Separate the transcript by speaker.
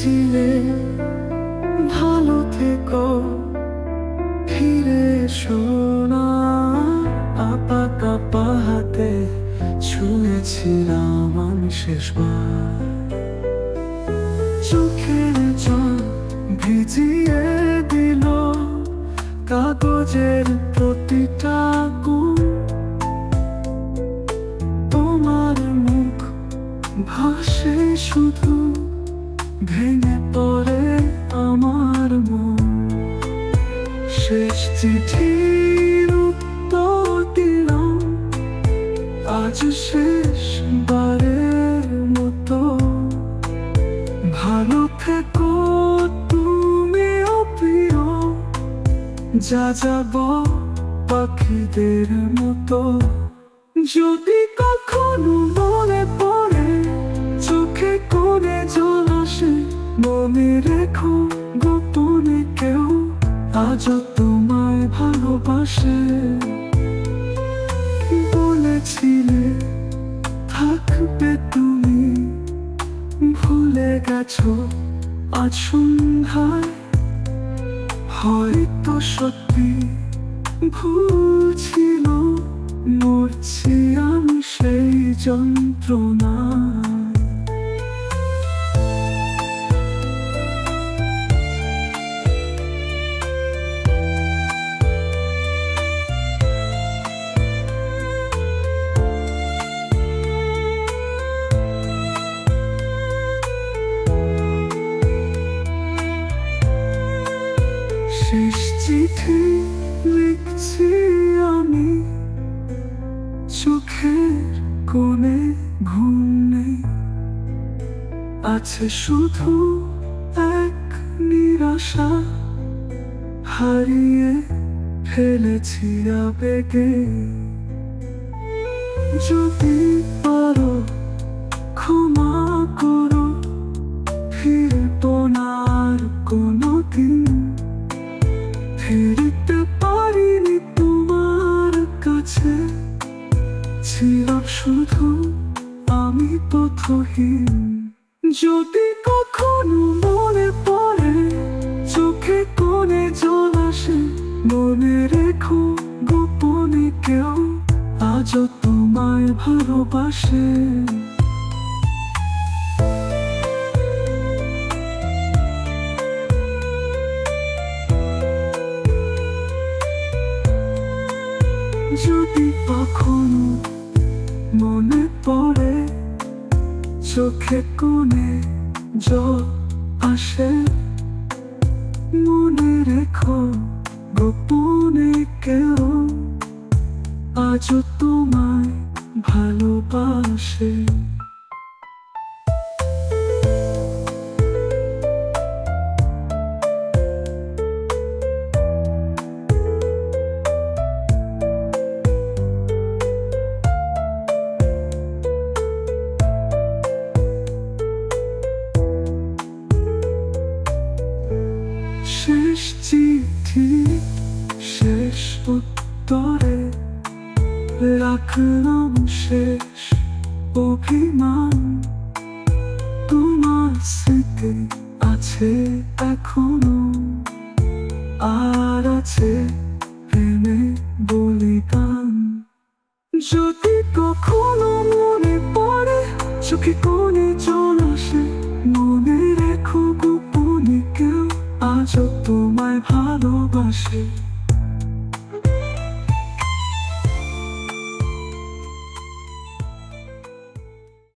Speaker 1: ছিলে, ভালো থেকো। ফিরে শোনা আপা কাপা হাতে ছুঁয়েছিলাম আমি শেষবার। চোখের জল ভিজিয়ে দিল, কাগজের প্রতিটা চিঠির উত্তর দিলাম। আজ শেষ বারের মতো। ভালো থেকো তুমিও প্রিয় যা যাব পাখিদের মতো। যদি কখনো মনে পড়ে, চোখে করে জল আসে মনে রেখো গোপনে কেউ। আজও তোমায় ভালোবাসে বলেছিলে, থাকবে তুমি। ভুলে গেছো আজ সন্ধ্যায়। হয়তো সত্যি ভুল ছিল মরছি আমি সেই যন্ত্রণায়। শেষ চিঠি লিখছি আমি। চোখের কোণে ঘুম নেই। আছে শুধু এক নিরাশা। হারিয়ে ফেলেছি আবেগে। যদি পারো ক্ষমা করো ফিরবো না আর কোনোদিন ফিরতে পারিনি তোমার কাছে। ছিলাম শুধু আমি পথহীন যদি কখনো মনে পড়ে, চোখে কোণে জল আসে, মনে রেখো গোপনে কেউ আজও তোমায় ভালোবাসে। যদি কখনো মনে পড়ে, চোখে কোণে জল আসে, মনে রেখো গোপনে কেউ আজও তোমায় ভালোবাসে। শেষ চিঠি শেষ উত্তরে রাখলাম শেষ অভিমান। তোমার স্মৃতি আছে এখনও, আর আছে প্রেমে বলিদান। যদি কখনো মনে পড়ে, চোখে You.